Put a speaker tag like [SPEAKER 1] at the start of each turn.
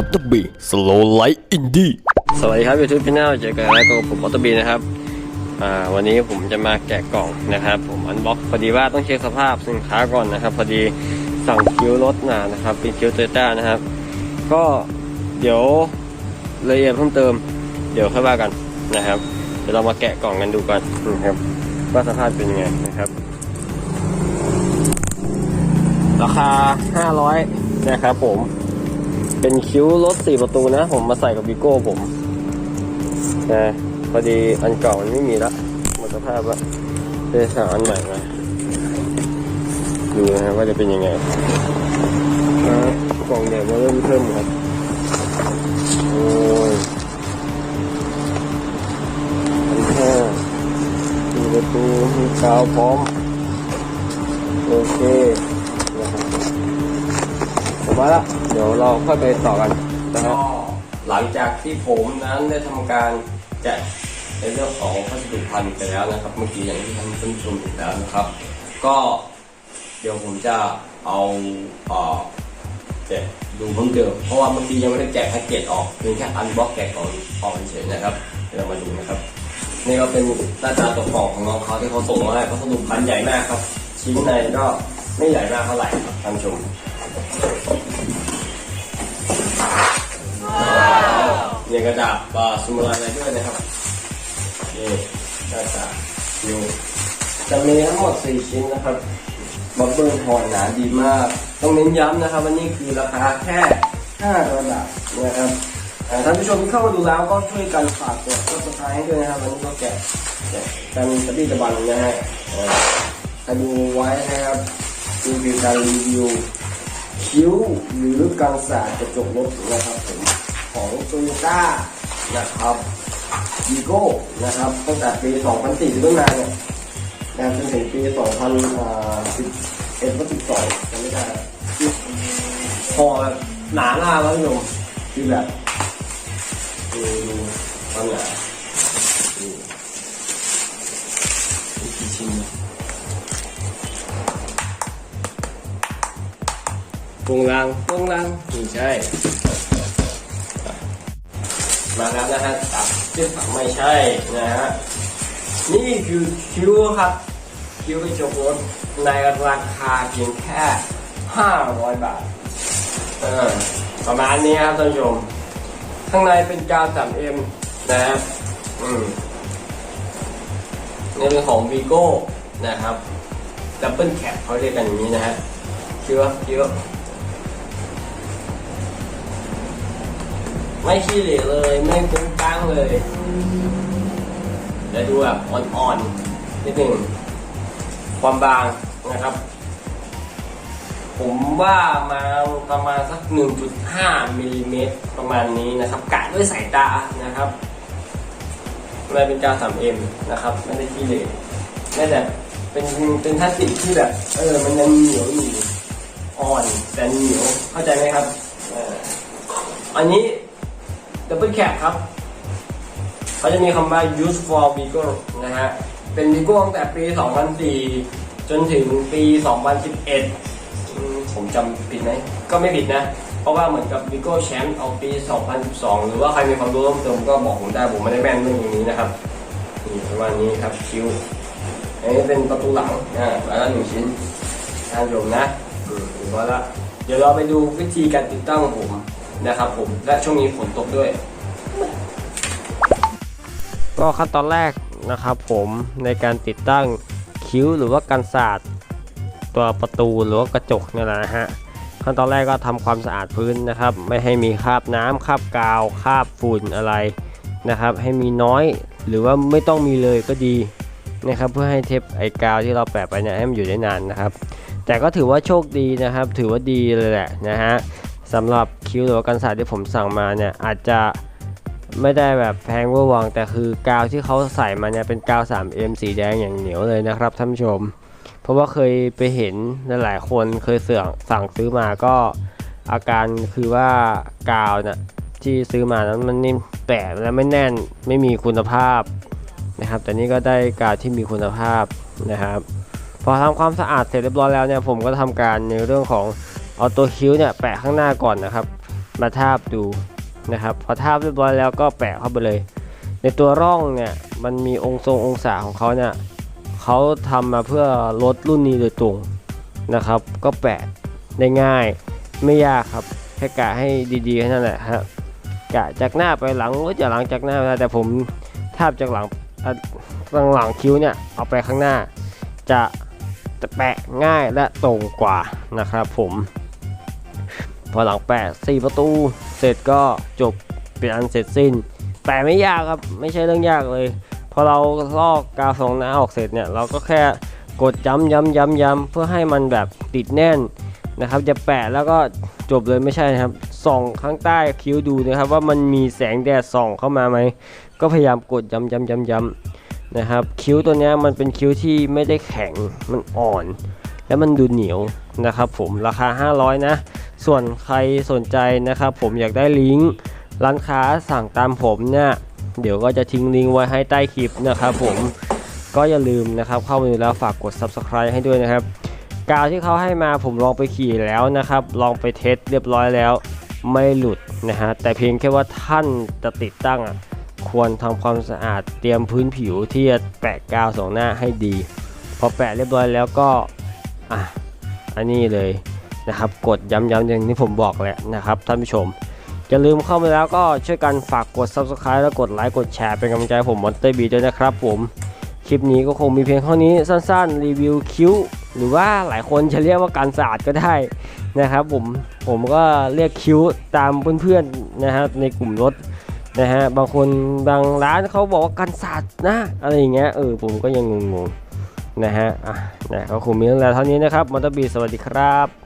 [SPEAKER 1] อเตอร์บีสโลไลท์อินดี้
[SPEAKER 2] สวัสดีครับยูทูบพี่น้าเจอกันแล้วกับผมออตบีนะครับวันนี้ผมจะมาแกะกล่องนะครับ ผมอันบ็อกพอดีว่าต้องเช็คสภาพสินค้าก่อนนะครับ พอดีสั่งคิวรถมานะครับเป็นคิวเตต้านะครับ ก็เดี๋ยวละเอียดเพิ่มเติม เดี๋ยวค่อยว่ากันนะครับ เดี๋ยวเรามาแกะกล่องกันดูกันนะครับว่าสภาพเป็นยังไงนะครับ ราคา 500 นะครับผม เป็นคิ้วรถสี่ประตูนะ ผมมาใส่กับวิโก้ผมนะพอดีอันเก่ามันไม่มีละหมดสภาพละเลยสั่งอันใหม่มาดูนะครับว่าจะเป็นยังไงครับกล่องใหญ่มาเริ่มเพิ่มครับโอ้ยอันห้าสี่ประตูมีกาวพร้อม โอเค ผมว่าละเดี๋ยวเราค่อยไปต่อกันนะฮะหลังจากที่ผมนั้นได้ทำการแจกในเรื่องของพัสดุพันธุ์ไปแล้วนะครับ เมื่อกี้อย่างที่ท่านผู้ชมเห็นแล้วนะครับ ก็เดี๋ยวผมจะเอาเอ่อแจกดูเพิ่มเติมเพราะว่าเมื่อกี้ยังไม่ได้แจกแพ็กเกจออกเพียงแค่อันบ็อกแกะก่องออกเฉยๆนะครับเดี๋ยวเรามาดูนะครับนี่ก็เป็นหน้าตาตัวกล่องของน้องเขาที่เขาส่งมาให้พัสดุพันธุ์ใหญ่มากครับ ชิ้นในก็ไม่ใหญ่มากเท่าไหร่ครับท่านผู้ชม ก็จะบาสมุนอะไรด้วยนะครับนี่ก็จะอยู่จะมีทั้งหมด 4 ชิ้นนะครับบับเบิ้ลห่อหนาดีมาก ต้องเน้นย้ำนะครับว่านี่คือราคาแค่5บาทนะครับท่านผู้ชมที่เข้ามาดูแล้วก็ช่วยกันฝากกดซับสไครต์ให้ด้วยนะครับวันนี้ก็แกะแกะกันสติตะบันนะฮะอ่าใครดูไว้นะครับรีวิวการรีวิวคิ้วหรือกังสาดกระจกรถนะครับผม ของโตโยต้านะครับวีโก้นะครับตั้งแต่ปี 2004ถึงมาเนี่ยนะจนถึงปี 2011ก็12จำไม่ได้พอแบบหนาหน้าแล้วโยมคือแบบดูดูความหนาดูกี่ชิ้นนะปรุงรังปรุงรังไม่ใช่ มาแล้วนะฮะตับที่ตับไม่ใช่นะฮะนี่คือคิวครับคิวกระจกรถในราคาเพียงแค่ 500 บาทเออประมาณนี้ครับท่านผู้ชมข้างในเป็นกาว 3M นะครับอืมนี่เป็นของ Vigo นะครับดับเบิลแคปเขาเรียกกันอย่างนี้นะฮะคิวคิว ไม่ขี้เหร่เลย ไม่กุ้งก้างเลยจะดูแบบอ่อนๆนิดหนึ่งความบางนะครับ ผมว่ามาประมาณสัก 1.5มิลลิเมตรประมาณนี้นะครับกะด้วยสายตานะครับมันเป็นกาว 3M นะครับ ไม่ได้ขี้เหร่ไม่แต่เป็นเป็นพลาสติกที่แบบ เออ มันยังเหนียวอยู่อ่อนแต่เหนียวเข้าใจไหมครับอันนี้ ดับเบิลแคปครับเขาจะมีคำว่า use for Vigo นะฮะ เป็น Vigo ตั้งแต่ปี 2004 จนถึงปี 2011 ผมจำผิดไหม ก็ไม่ผิดนะ เพราะว่าเหมือนกับ Vigo แชมป์เอาปี 2012 หรือว่าใครมีความรู้เพิ่มเติมก็บอกผมได้ ผมไม่ได้แม่นเรื่องอย่างนี้นะครับ นี่ประมาณนี้ครับคิวอันนี้เป็นประตูหลังอ่าแล้วก็หนึ่งชิ้นท่านชมนะอืมถือว่าละ เดี๋ยวเราไปดูวิธีการติดตั้งของผม นะครับผมและช่วงนี้ฝนตกด้วย ก็ขั้นตอนแรกนะครับผมในการติดตั้งคิ้วหรือว่ากันศาสตร์ตัวประตูหรือว่ากระจกนี่แหละนะฮะขั้นตอนแรกก็ทำความสะอาดพื้นนะครับ ไม่ให้มีคราบน้ำคราบกาวคราบฝุ่นอะไรนะครับ ให้มีน้อยหรือว่าไม่ต้องมีเลยก็ดีนะครับเพื่อให้เทปไอกาวที่เราแปะไปเนี่ยให้มันอยู่ได้นานนะครับ แต่ก็ถือว่าโชคดีนะครับ ถือว่าดีเลยแหละนะฮะ สำหรับคิ้วหรือว่ากันศาสตร์ที่ผมสั่งมาเนี่ยอาจจะไม่ได้แบบแพงเวอร์วังแต่คือกาวที่เขาใส่มาเนี่ยเป็นกาว 3M สีแดงอย่างเหนียวเลยนะครับท่านผู้ชม เพราะว่าเคยไปเห็นหลายคนเคยเสื่องสั่งซื้อมาก็อาการคือว่ากาวน่ะที่ซื้อมานั้นมันนิ่มแตกและไม่แน่นไม่มีคุณภาพนะครับ แต่นี่ก็ได้กาวที่มีคุณภาพนะครับ พอทำความสะอาดเสร็จเรียบร้อยแล้วเนี่ยผมก็ทำการในเรื่องของ เอาตัวคิ้วเนี่ยแปะข้างหน้าก่อนนะครับ
[SPEAKER 3] มาทาบดูนะครับ พอทาบเรียบร้อยแล้วก็แปะเข้าไปเลย ในตัวร่องเนี่ยมันมีองค์ทรงองศาของเขาเนี่ยเขาทำมาเพื่อลดรุ่นนี้โดยตรงนะครับ ก็แปะได้ง่ายไม่ยากครับแค่กะให้ดีๆแค่นั้นแหละฮะกะจากหน้าไปหลังก็จะหลังจากหน้าไปแต่ผมทาบจากหลังอะหลังหลังคิ้วเนี่ยเอาไปข้างหน้าจะจะแปะง่ายและตรงกว่านะครับผม พอหลังแปะสี่ประตู เสร็จก็จบเป็นอันเสร็จสิ้นแปะไม่ยากครับไม่ใช่เรื่องยากเลย พอเราลอกกาวสองน้าออกเสร็จเนี่ยเราก็แค่กดย้ำย้ำย้ำย้ำเพื่อให้มันแบบติดแน่นนะครับจะแปะแล้วก็จบเลยไม่ใช่นะครับส่องข้างใต้คิ้วดูนะครับ ว่ามันมีแสงแดดส่องเข้ามาไหมก็พยายามกดย้ำย้ำย้ำย้ำนะครับคิ้วตัวเนี้ยมันเป็นคิ้วที่ไม่ได้แข็งมันอ่อน แล้วมันดูเหนียวนะครับผมราคา 500 นะ ส่วนใครสนใจนะครับผมอยากได้ลิงก์ร้านค้าสั่งตามผมเนี่ยเดี๋ยวก็จะทิ้งลิงก์ไว้ให้ใต้คลิปนะครับผมก็อย่าลืมนะครับเข้ามาดูแล้วฝากกด subscribe ให้ด้วยนะครับ กาวที่เขาให้มาผมลองไปขี่แล้วนะครับ ลองไปเทสเรียบร้อยแล้วไม่หลุดนะฮะแต่เพียงแค่ว่าท่านจะติดตั้งอะควรทำความสะอาดเตรียมพื้นผิวที่จะแปะกาวสองหน้าให้ดี พอแปะเรียบร้อยแล้วก็อะอันนี้เลย นะครับ กดย้ำๆอย่างที่ผมบอกแหละนะครับท่านผู้ชม อย่าลืมเข้ามาแล้วก็ช่วยกันฝากกด subscribe แล้วกดไลค์กดแชร์เป็นกำลังใจผมมอนเตอร์บีด้วยนะครับผม คลิปนี้ก็คงมีเพียงเท่านี้สั้นๆ รีวิวคิ้ว หรือว่าหลายคนจะเรียกว่าการสะอาดก็ได้นะครับผมผมก็เรียกคิ้วตามเพื่อนๆนะฮะในกลุ่มรถนะฮะบางคนบางร้านเขาบอกว่าการสะอาดนะอะไรอย่างเงี้ยเออผมก็ยังงงๆนะฮะอะนะก็คงมีเรื่องราวเท่านี้นะครับมอเตอร์บีสวัสดีครับ